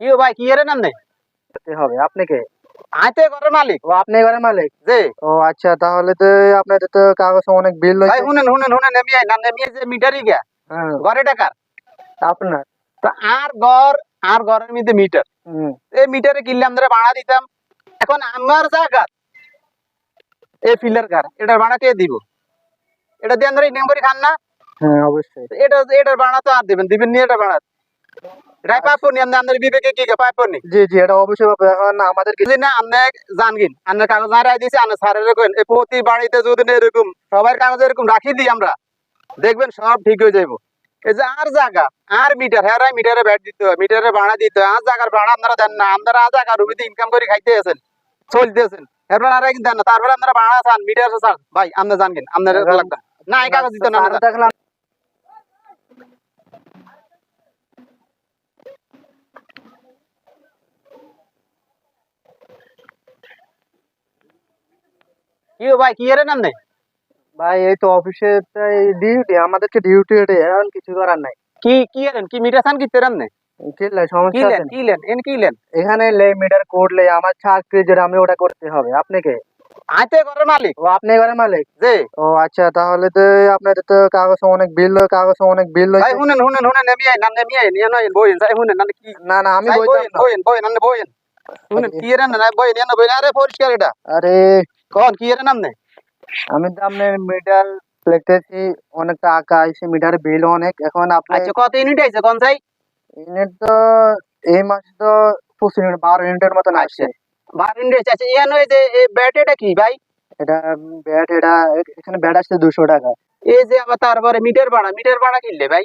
কি ভাই কি এর নাম নেই হবে আপনি কে? আইতে ঘরের মালিক। ও আপনি ঘরের মালিক? যে ও আচ্ছা তাহলে তো আপনাদের তো কাগজ অনেক বিল ভাই শুনেন শুনেন শুনেন নেমি আই না নেমি যে মিটারই গিয়া হ্যাঁ। ঘরে টাকার আপনার? তো আর ঘর আর ঘরের মধ্যে মিটার। এই মিটারে কিনলে আমরা ভাড়া দিতাম। এখন আমার জায়গা এই ফিলার কার এটার ভাড়া কে দিব? এটা দিয়ে আমরা ইনকাম করে খান না? হ্যাঁ অবশ্যই। এটা এটার ভাড়া তো আর দিবেন দিবেন নি এটা ভাড়া? রাই পাবো নি আমরা বিবেকে কি পাইবো জি জি এটা অবশ্যই পাবো। আমাদের কিছু না আপনি জানগিন আপনার কাগজ না রায় দিয়েছি আপনার স্যারের কইন এই প্রতি বাড়িতে যদি এরকম সবার কাগজ এরকম রাখি দিই আমরা দেখবেন সব ঠিক হয়ে যাইব। এই যে আর জায়গা আর মিটার হ্যাঁ মিটারে ব্যাট দিতে হয় মিটারে ভাড়া দিতে হয় আর জায়গার ভাড়া আপনারা দেন না আপনারা আর জায়গা রুবিতে ইনকাম করে খাইতে আছেন চলতে আছেন এরপর আর দেন না তারপরে আপনারা ভাড়া চান মিটার চান। ভাই আপনার জানগেন আপনার লাগবে। না এই কাগজ দিতে না কি ভাই কি এর নাম নেই ভাই এই তো অফিসে ডিউটি আমাদেরকে ডিউটি এটাই এখন কিছু করার নাই। কি কি এরেন কি মিটার কি তেরাম নেই লে, সমস্যা কি আছে কি লেন এন কি লেন? এখানে লে মিটার কোড লে আমার চাকরি যেটা আমি ওটা করতে হবে। আপনি আইতে ঘরের মালিক। ও আপনি ঘরের মালিক? যে ও আচ্ছা তাহলে তো আপনাদের তো কাগজ অনেক বিল কাগজ অনেক বিল ভাই শুনেন শুনেন শুনেন নেমি আই না নেমি আই নিয়ে নয় বইন যাই শুনেন না কি না না আমি বইন বইন বইন আন্নে বইন শুনেন কি এর না বইন এনে বইন আরে পরিষ্কার এটা। আরে কোন কি এর নাম নেই আমি তো আপনার মিটার লিখতেছি অনেক টাকা আইছে মিটার বিল অনেক। এখন আপনি আচ্ছা কত ইউনিট আইছে কোন চাই ইউনিট তো এই মাসে তো পঁচিশ ইউনিট বারো ইউনিটের মতন আসছে বার ইউনিট আছে ইয়ান ওই যে এই ব্যাটারিটা কি ভাই? এটা ব্যাট এটা এখানে ব্যাট আসছে দুশো টাকা। এই যে আবার তারপরে মিটার ভাড়া মিটার ভাড়া কিনলে ভাই?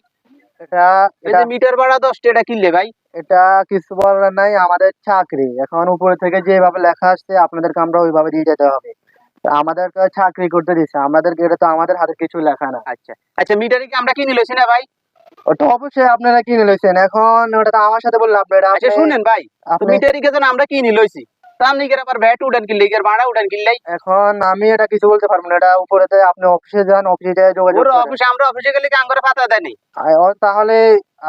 এটা এটা মিটার ভাড়া দশ টাকা কিনলে ভাই? এটা কিছু বলার নাই আমাদের চাকরি। এখন উপরে থেকে যেভাবে লেখা আসছে আপনাদেরকে আমরা ওইভাবে দিয়ে যেতে হবে। আমাদেরকে চাকরি করতে দিচ্ছে আমাদেরকে এটা তো আমাদের হাতে কিছু লেখা না আচ্ছা। আচ্ছা মিটারে কি আমরা কিনে লইছি না ভাই? ওটা অবশ্যই আপনারা কিনে লইছেন। এখন ওটা তো আমার সাথে বললাম আপনারা আচ্ছা শুনেন ভাই মিটারি কে আমরা কিনে লইছি? আবার ব্যাট কিনলে ভাড়া কিনলে এখন আমি এটা কিছু বলতে পারব না এটা উপরেতে আপনি অফিসে যান অফিসে যাই যোগাযোগ ওর অফিসে আমরা অফিসে গেলে কি আঙ্গরে পাতা দেয়নি আর ও তাহলে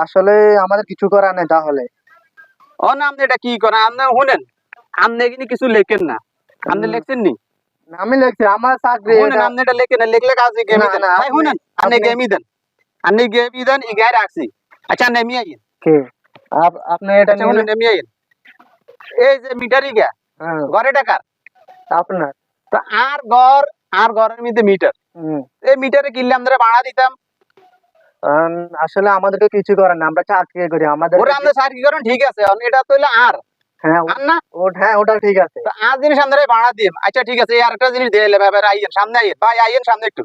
আসলে আমাদের কিছু করার নেই তাহলে। ও না আপনি এটা কি করেন? আপনি শুনেন। আপনি কিন্তু কিছু লেখেন না। আপনি লেখছেন নি? আমি লিখছি আমার চাকরি আপনি এটা লেখেন না। লিখলে কাজ গেমি দেন ভাই শুনেন। আপনি গেমি দেন। আপনি গেমি দেন ইগায় রাখছি। আচ্ছা নেমি আইন কে? আপনি এটা আচ্ছা নেমি আইন এই যে মিটারি গা হ্যাঁ, ঘরে টাকার আপনার। তো আর ঘর আর ঘরের মধ্যে মিটার। এই মিটারে কিনলে আমরা ভাড়া দিতাম। আসলে আমাদেরকে কিছু করার না আমরা চাকরি করি আমাদের ওরা আমরা কি করেন ঠিক আছে। এটা তো হইল আর। হ্যাঁ না? হ্যাঁ ওটা ঠিক আছে। তো আর জিনিস আমরা ভাড়া দিই আচ্ছা ঠিক আছে এই আরেকটা জিনিস দিয়ে আইয়েন সামনে আইয়েন। ভাই আইয়েন সামনে একটু।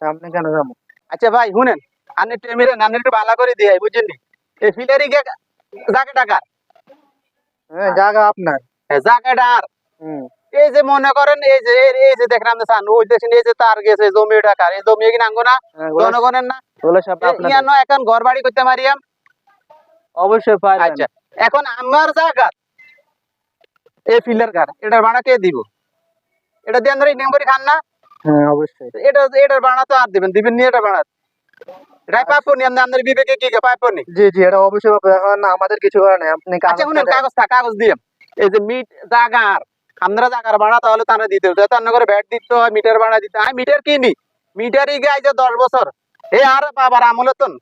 সামনে কেন যাব? আচ্ছা ভাই শুনেন। আপনি টেমিরে আপনি একটু ভালো করে দিয়ে বুঝছেন এই ফিলারি জায়গা হ্যাঁ জায়গা আপনার। জায়গাটা এই যে মনে করেন এই যে এই- যে দেখেন আপনি চান ওই দেখেন এই যে তার গেছে জমি টাকার এই জমি কি নাঙ্গো না? হ্যাঁ, জনগণের না? ওগুলো সব এখন ঘর বাড়ি করতে মারিয়াম? অবশ্যই পারবেন আচ্ছা এখন আমার জায়গা। এই ফিলার কার এটার ভাড়া কে দিব? এটা দিয়ে আমরা ইনকাম করে খান না? হ্যাঁ অবশ্যই। এটা এটার ভাড়া তো আর দিবেন দিবেন নি এটা ভাড়া? রাই পাবো নি আমরা আমাদের বিবেকে কি নি জি জি এটা অবশ্যই এখন আমাদের কিছু করার নেই আপনি আচ্ছা শুনেন কাগজ থাক কাগজ দিয়ে। এই যে মিট জাগার আমরা জাগার ভাড়া তাহলে তারা দিতে হবে। তার করে ব্যাট দিতে হয় মিটার ভাড়া দিতে হয়। মিটার কিনি। মিটারই গাই যে দশ বছর। এ আর বাবার আমলেতন।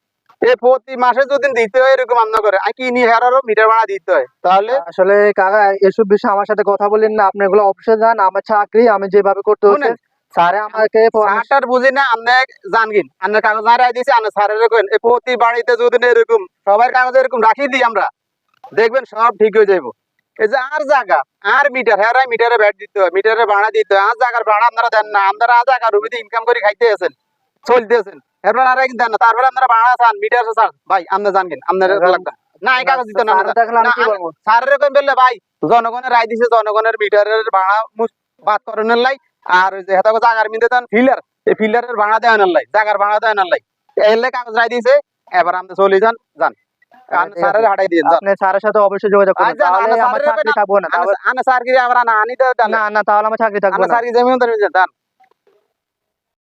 এ প্রতি মাসে যদি দিতে হয় এরকম আমরা করে। আর কিনি হেরারও মিটার ভাড়া দিতে হয়। তাহলে? আসলে কাকা এসব বিষয়ে আমার সাথে কথা বলেন না। আপনি এগুলো অফিসে যান আমার চাকরি আমি যেভাবে করতে হচ্ছে। স্যারে আমাকে সারটার বুঝি না আপনি জানগিন। আপনার কাগজ না দিয়েছি আপনার স্যারের কইন। এই প্রতি বাড়িতে যদি এরকম সবার কাগজ এরকম রাখি দিই আমরা। দেখবেন সব ঠিক হয়ে যাইব। এই যে আর জায়গা আর মিটার হ্যাঁ মিটারে ব্যাট দিতে হয় মিটারে ভাড়া দিতে হয়। আর জায়গার ভাড়া আপনারা দেন না আপনারা আর জায়গা রুবিতে ইনকাম করে খাইতে আছেন চলতে আছেন এরপর আর একদিন দেন না তারপরে আপনারা ভাড়া চান মিটার চান। ভাই আপনি আপনার লাগবে। না এই কাগজ দিতে না স্যারে দেখলে আমি কি বলব? স্যারের কইন বললে ভাই জনগণের রায় দিছে জনগণের মিটারের ভাড়া মুস- বাদ করানোর লাই আর ওই যে হেতা জাগার মিন্দে দেন ফিলার এই ফিলারের ভাড়া দেওয়ানোর লাই জাগার ভাড়া দেওয়ানোর লাই। এলে কাগজ রায় দিছে এবার আপনি চলে যান যান। সাথে অবশ্যই যোগাযোগ আমার চাকরি থাকব না তাহলে- না আমার চাকরি থাকব না